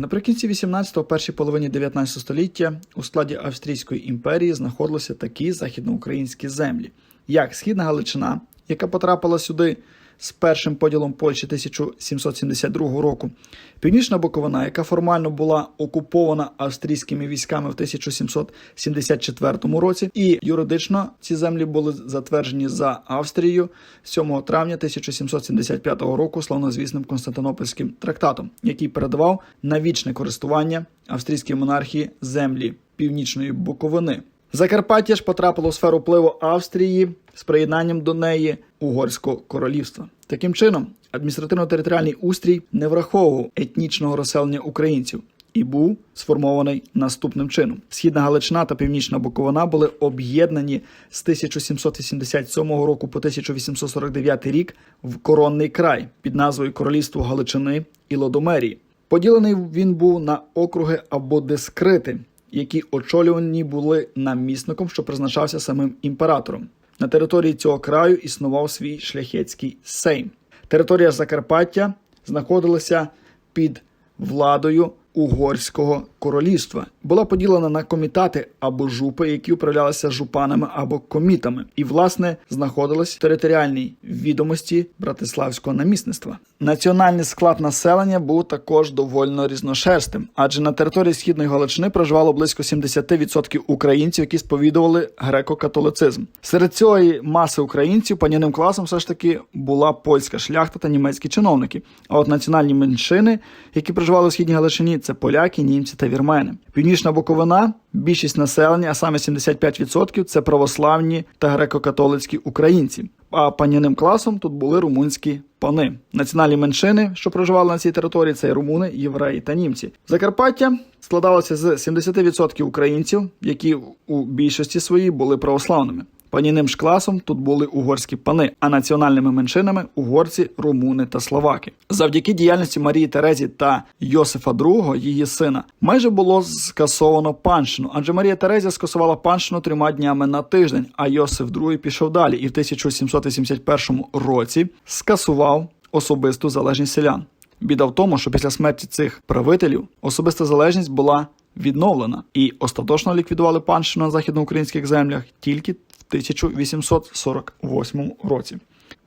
Наприкінці 18-го, першій половині 19 століття у складі Австрійської імперії знаходилися такі західноукраїнські землі, як Східна Галичина, яка потрапила сюди з першим поділом Польщі 1772 року, Північна Буковина, яка формально була окупована австрійськими військами в 1774 році, і юридично ці землі були затверджені за Австрією 7 травня 1775 року славнозвісним Константинопольським трактатом, який передавав на вічне користування австрійській монархії землі Північної Буковини. Закарпаття ж потрапило у сферу впливу Австрії з приєднанням до неї Угорського королівства. Таким чином, адміністративно-територіальний устрій не враховував етнічного розселення українців і був сформований наступним чином: Східна Галичина та Північна Буковина були об'єднані з 1787 року по 1849 рік в коронний край під назвою Королівство Галичини і Лодомерії. Поділений він був на округи або дискрити, які очолювані були намісником, що призначався самим імператором. На території цього краю існував свій шляхетський сейм. Територія Закарпаття знаходилася під владою Угорського королівства. Була поділена на комітати або жупи, які управлялися жупанами або комітами, і, власне, знаходилась в територіальній відомості братиславського намісництва. Національний склад населення був також довольно різношерстим, адже на території східної Галичини проживало близько 70% українців, які сповідували греко-католицизм. Серед цієї маси українців панівним класом все ж таки була польська шляхта та німецькі чиновники. А от національні меншини, які проживали у східній Галичині, це поляки, німці та вірмени. Північна Буковина, більшість населення, а саме 75% – це православні та греко-католицькі українці. А панівним класом тут були румунські пани. Національні меншини, що проживали на цій території, це румуни, євреї та німці. Закарпаття складалося з 70% українців, які у більшості своїй були православними. Панівним ж класом тут були угорські пани, а національними меншинами угорці, румуни та словаки. Завдяки діяльності Марії Терезі та Йосифа II, її сина, майже було скасовано панщину, адже Марія Терезія скасувала панщину трьома днями на тиждень, а Йосиф II пішов далі і в 1781 році скасував особисту залежність селян. Біда в тому, що після смерті цих правителів особиста залежність була відновлена і остаточно ліквідували панщину на західноукраїнських землях тільки 1848 році.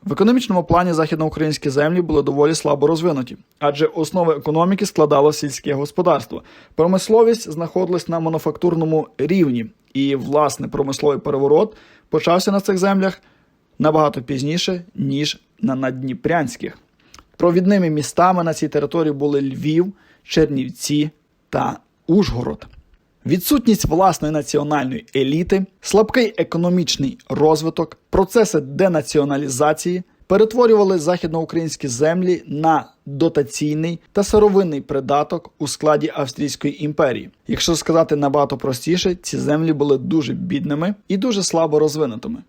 В економічному плані західноукраїнські землі були доволі слабо розвинуті, адже основи економіки складало сільське господарство. Промисловість знаходилась на мануфактурному рівні, і власне промисловий переворот почався на цих землях набагато пізніше, ніж на наддніпрянських. Провідними містами на цій території були Львів, Чернівці та Ужгород. Відсутність власної національної еліти, слабкий економічний розвиток, процеси денаціоналізації перетворювали західноукраїнські землі на дотаційний та сировинний придаток у складі Австрійської імперії. Якщо сказати набагато простіше, ці землі були дуже бідними і дуже слабо розвинутими.